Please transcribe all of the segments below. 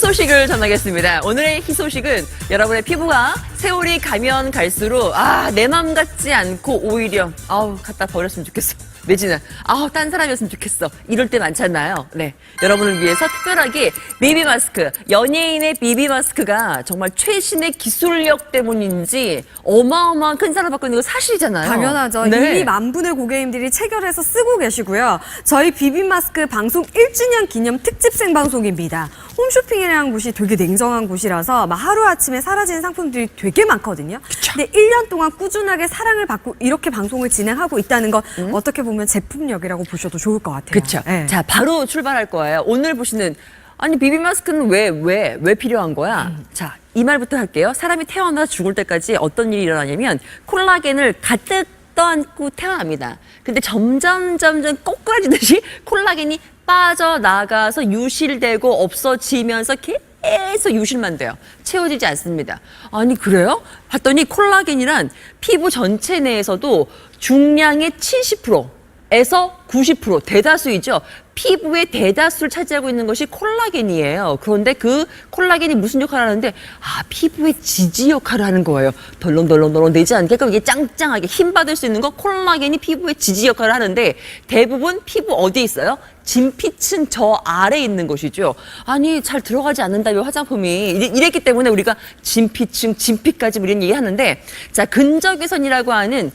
희소식을 전하겠습니다. 오늘의 희소식은 여러분의 피부가 세월이 가면 갈수록 아, 내 맘 같지 않고 오히려 아우, 갖다 버렸으면 좋겠어. 내지는 아우, 딴 사람이었으면 좋겠어. 이럴 때 많잖아요. 네. 여러분을 위해서 특별하게 비비 마스크, 연예인의 비비 마스크가 정말 최신의 기술력 때문인지 어마어마한 큰 사랑을 받고 있는 거 사실이잖아요. 당연하죠. 네. 이미 만 분의 고객님들이 체결해서 쓰고 계시고요. 저희 비비마스크 방송 1주년 기념 특집 생방송입니다. 홈쇼핑이라는 곳이 되게 냉정한 곳이라서 막 하루아침에 사라지는 상품들이 되게 많거든요. 근데 1년 동안 꾸준하게 사랑을 받고 이렇게 방송을 진행하고 있다는 건 어떻게 보면 제품력이라고 보셔도 좋을 것 같아요. 그렇죠. 네. 자, 바로 출발할 거예요. 오늘 보시는 아니 비비 마스크는 왜 왜 왜 필요한 거야? 자, 이 말부터 할게요. 사람이 태어나 죽을 때까지 어떤 일이 일어나냐면 콜라겐을 가득 떠안고 태어납니다. 근데 점점 점점 꼬꾸라지듯이 콜라겐이 빠져나가서 유실되고 없어지면서 계속 유실만 돼요. 채워지지 않습니다. 아니 그래요? 봤더니 콜라겐이란 피부 전체 내에서도 중량의 70% 에서 90% 대다수이죠. 피부의 대다수를 차지하고 있는 것이 콜라겐이에요. 그런데 그 콜라겐이 무슨 역할을 하는데 아 피부의 지지 역할을 하는 거예요. 덜렁덜렁덜렁 되지 않게끔 이게 짱짱하게 힘 받을 수 있는 거 콜라겐이 피부의 지지 역할을 하는데 대부분 피부 어디에 있어요? 진피층 저 아래에 있는 것이죠. 아니 잘 들어가지 않는다며 화장품이 이래- 이랬 기 때문에 우리가 진피층, 진피까지 뭐 이런 얘기 하는데 자 근적외선이라고 하는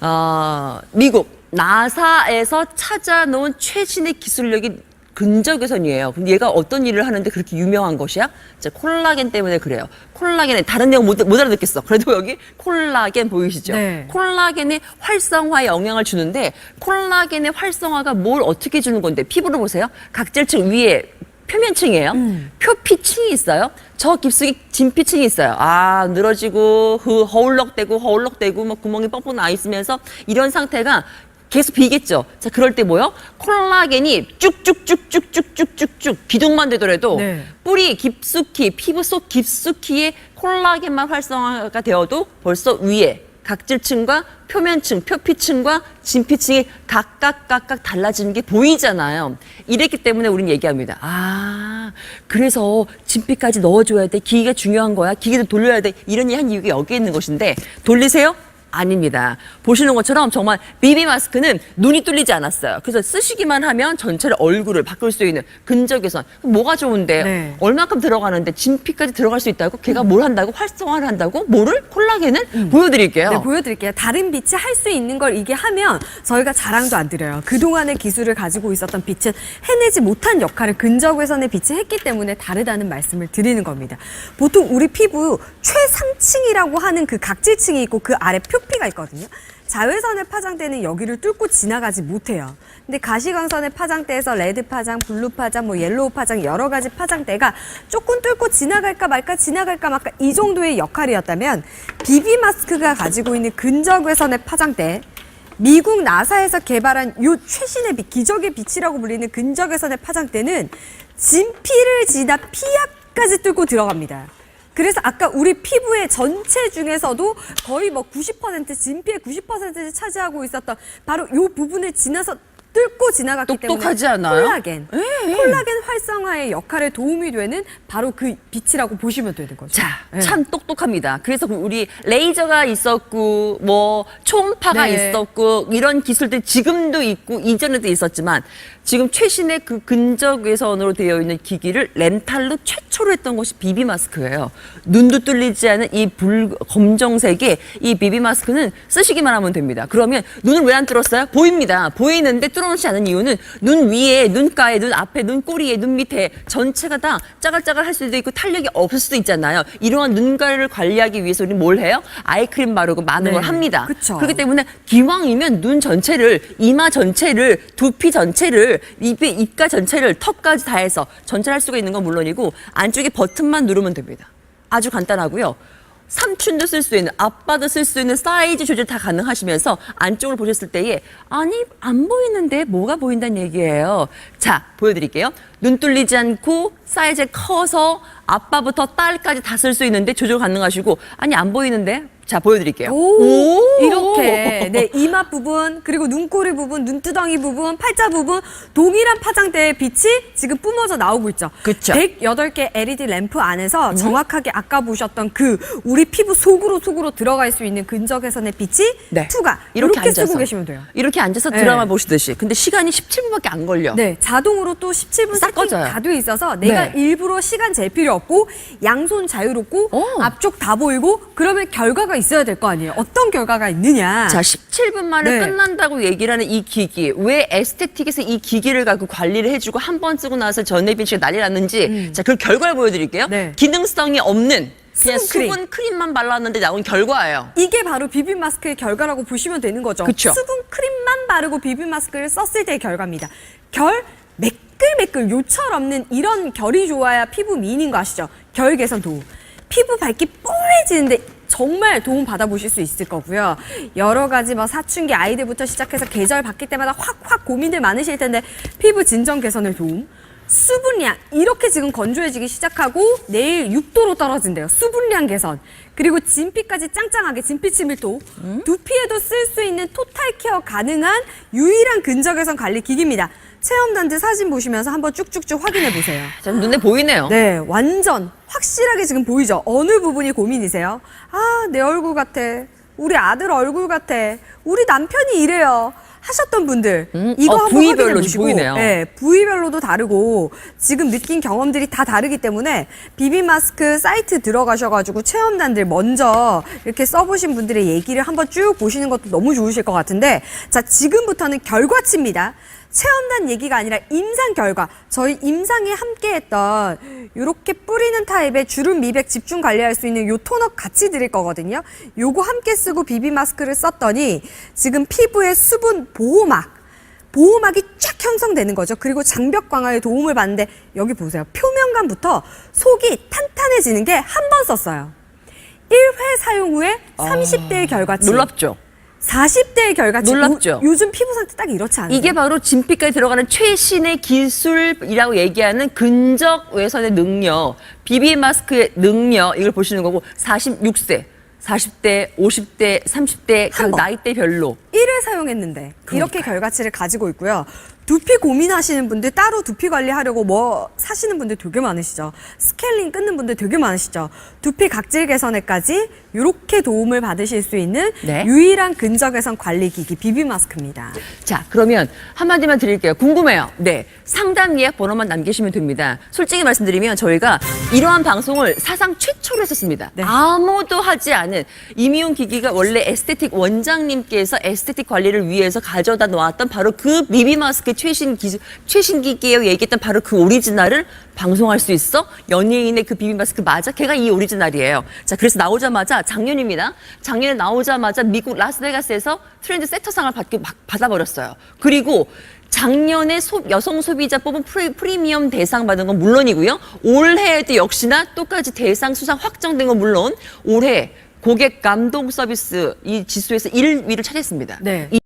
어, 미국 나사에서 찾아놓은 최신의 기술력이 근적외선이에요. 근데 얘가 어떤 일을 하는데 그렇게 유명한 것이야? 자, 콜라겐 때문에 그래요. 콜라겐에 다른 내용 못, 못 알아듣겠어. 그래도 여기 콜라겐 보이시죠? 네. 콜라겐의 활성화에 영향을 주는데 콜라겐의 활성화가 뭘 어떻게 주는 건데 피부를 보세요. 각질층 위에 표면층이에요. 표피층이 있어요. 저 깊숙이 진피층이 있어요. 아 늘어지고 그 허울럭대고 허울럭대고 막 구멍이 뻥뻥 나 있으면서 이런 상태가 계속 비겠죠. 자 그럴 때 뭐요? 콜라겐이 쭉쭉쭉쭉쭉쭉쭉쭉 기둥만 되더라도 네. 뿌리 깊숙이 피부 속 깊숙이에 콜라겐만 활성화가 되어도 벌써 위에 각질층과 표면층, 표피층과 진피층이 각각 각각 달라지는 게 보이잖아요. 이랬기 때문에 우리는 얘기합니다. 아, 그래서 진피까지 넣어줘야 돼. 기기가 중요한 거야. 기기도 돌려야 돼. 이런 얘기 한 이유가 여기에 있는 것인데 돌리세요? 아닙니다. 보시는 것처럼 정말 비비 마스크는 눈이 뚫리지 않았어요. 그래서 쓰시기만 하면 전체를 얼굴을 바꿀 수 있는 근적외선. 뭐가 좋은데 네. 얼마큼 들어가는데 진피까지 들어갈 수 있다고? 걔가 뭘 한다고? 활성화를 한다고? 뭐를? 콜라겐을? 보여드릴게요. 네, 보여드릴게요. 다른 빛이 할 수 있는 걸 이게 하면 저희가 자랑도 안 드려요. 그동안의 기술을 가지고 있었던 빛은 해내지 못한 역할을 근적외선의 빛이 했기 때문에 다르다는 말씀을 드리는 겁니다. 보통 우리 피부 최상층이라고 하는 그 각질층이 있고 그 아래 표 피가 있거든요. 자외선의 파장대는 여기를 뚫고 지나가지 못해요. 근데 가시광선의 파장대에서 레드 파장, 블루 파장, 뭐 옐로우 파장 여러 가지 파장대가 조금 뚫고 지나갈까 말까 지나갈까 말까 이 정도의 역할이었다면 비비 마스크가 가지고 있는 근적외선의 파장대 미국 나사에서 개발한 요 최신의 빛, 기적의 빛이라고 불리는 근적외선의 파장대는 진피를 지나 피약까지 뚫고 들어갑니다. 그래서 아까 우리 피부의 전체 중에서도 거의 뭐 90% 진피의 90%를 차지하고 있었던 바로 요 부분을 지나서 뚫고 지나갔기 똑똑하지 때문에 않아요? 콜라겐, 콜라겐 활성화의 역할에 도움이 되는 바로 그 빛이라고 보시면 되는 거죠. 자, 네. 참 똑똑합니다. 그래서 그 우리 레이저가 있었고, 뭐, 초음파가 네. 있었고, 이런 기술들 지금도 있고, 이전에도 있었지만, 지금 최신의 그 근적 외선으로 되어 있는 기기를 렌탈로 최초로 했던 것이 비비 마스크예요. 눈도 뚫리지 않은 이 불, 검정색의 이 비비 마스크는 쓰시기만 하면 됩니다. 그러면 눈을 왜 안 뚫었어요? 보입니다. 보이는데 뚫어놓지 않은 이유는 눈 위에, 눈가에, 눈 앞에, 눈 꼬리에, 눈 밑에 전체가 다 짜글짜글 할 수도 있고 탄력이 없을 수도 있잖아요. 이러한 눈가를 관리하기 위해서 우리는 뭘 해요? 아이크림 바르고 많은 네, 걸 합니다. 그쵸. 그렇기 때문에 기왕이면 눈 전체를, 이마 전체를, 두피 전체를, 입의 입가 전체를, 턱까지 다 해서 전체를 할 수가 있는 건 물론이고 안쪽에 버튼만 누르면 됩니다. 아주 간단하고요. 삼촌도 쓸 수 있는, 아빠도 쓸 수 있는 사이즈 조절 다 가능하시면서 안쪽을 보셨을 때에 아니 안 보이는데 뭐가 보인다는 얘기예요. 자 보여드릴게요. 눈 뚫리지 않고 사이즈 커서 아빠부터 딸까지 다 쓸 수 있는데 조절 가능하시고 아니 안 보이는데 자 보여드릴게요. 오, 이렇게 네 이마 부분 그리고 눈꼬리 부분, 눈두덩이 부분, 팔자 부분 동일한 파장대의 빛이 지금 뿜어져 나오고 있죠. 그쵸. 108개 LED 램프 안에서 정확하게 아까 보셨던 그 우리 피부 속으로 속으로 들어갈 수 있는 근적 개선의 빛이 네. 투가 이렇게, 이렇게, 앉아서 쓰고 계시면 돼요. 이렇게 앉아서 네. 드라마 보시듯이. 근데 시간이 17분밖에 안 걸려. 네, 자동으로 또 17분 싹 세팅 꺼져요. 다돼 있어서 내가 네. 일부러 시간 잴 필요 없고 양손 자유롭고 오. 앞쪽 다 보이고 그러면 결과가 있어야 될 거 아니에요. 어떤 결과가 있느냐? 자, 17분 만에 네. 끝난다고 얘기를 하는 이 기기. 왜 에스테틱에서 이 기기를 갖고 관리를 해주고 한 번 쓰고 나서 전혜빈 씨가 난리 났는지. 자, 그 결과를 보여드릴게요. 음. 네. 기능성이 없는 그냥 수분 크림. 크림만 발랐는데 나온 결과예요. 이게 바로 비빔 마스크의 결과라고 보시면 되는 거죠. 그쵸. 수분 크림만 바르고 비빔 마스크를 썼을 때의 결과입니다. 결 매끌매끌 요철 없는 이런 결이 좋아야 피부 미인인 거 아시죠? 결 개선 도움. 피부 밝기 뽀해지는데 정말 도움 받아보실 수 있을 거고요. 여러 가지 뭐 사춘기 아이들부터 시작해서 계절 바뀔 때마다 확확 고민들 많으실 텐데 피부 진정 개선을 도움. 수분량 이렇게 지금 건조해지기 시작하고 내일 6도로 떨어진대요. 수분량 개선. 그리고 진피까지 짱짱하게 진피 침밀도. 두피에도 쓸 수 있는 토탈 케어 가능한 유일한 근적 개선 관리 기기입니다. 체험단지 사진 보시면서 한번 쭉쭉쭉 확인해 보세요. 자, 눈에 보이네요. 네, 완전 확실하게 지금 보이죠? 어느 부분이 고민이세요? 아, 내 얼굴 같아. 우리 아들 얼굴 같아. 우리 남편이 이래요. 하셨던 분들 음, 이거 어, 한번 부위별로 확인해 좀 보시고 보이네요. 네, 부위별로도 다르고 지금 느낀 경험들이 다 다르기 때문에 비비 마스크 사이트 들어가셔가지고 체험단들 먼저 이렇게 써보신 분들의 얘기를 한번 쭉 보시는 것도 너무 좋으실 것 같은데 자 지금부터는 결과치입니다. 체험단 얘기가 아니라 임상 결과. 저희 임상에 함께했던 이렇게 뿌리는 타입의 주름 미백 집중 관리할 수 있는 요 토너 같이 드릴 거거든요. 요거 함께 쓰고 비비 마스크를 썼더니 지금 피부에 수분 보호막 보호막이 쫙 형성되는 거죠. 그리고 장벽 강화에 도움을 받는데 여기 보세요. 표면감부터 속이 탄탄해지는 게 한 번 썼어요. 1회 사용 후에 30대의 결과치. 놀랍죠? 40대의 결과치. 놀랍죠? 요- 요즘 피부 상태 딱 이렇지 않아요? 이게 바로 진피까지 들어가는 최신의 기술이라고 얘기하는 근적 외선의 능력, 비비 마스크의 능력 이걸 보시는 거고 46세, 40대, 50대, 30대 각. 나이대별로 1회 사용했는데 이렇게 결과치를 가지고 있고요. 두피 고민하시는 분들 따로 두피 관리하려고 뭐 사시는 분들 되게 많으시죠. 스케일링 끊는 분들 되게 많으시죠. 두피 각질 개선에까지 이렇게 도움을 받으실 수 있는 네. 유일한 근적 개선 관리 기기 비비 마스크입니다. 자, 그러면 한마디만 드릴게요. 궁금해요. 네. 상담 예약 번호만 남기시면 됩니다. 솔직히 말씀드리면 저희가 이러한 방송을 사상 최초로 했었습니다. 네. 아무도 하지 않은 이미용 기기가 원래 에스테틱 원장님께서 에스테틱 관리를 위해서 가져다 놓았던 바로 그 비비 마스크 최신 기술, 최신 기기에 얘기했던 바로 그 오리지널을 방송할 수 있어? 연예인의 그 비비 마스크 맞아? 걔가 이 오리지널이에요. 자, 그래서 나오자마자 작년입니다. 작년에 나오자마자 미국 라스베가스에서 트렌드 세터상을 받, 받아버렸어요. 그리고 작년에 소- 여성 소비자 뽑은 프리, 프리 미엄 대상 받은 건 물론이고요. 올해에도 역시나 똑같이 대상 수상 확정된 건 물론 올해 고객 감동 서비스 이 지수에서 1위를 차지했습니다. 네. 이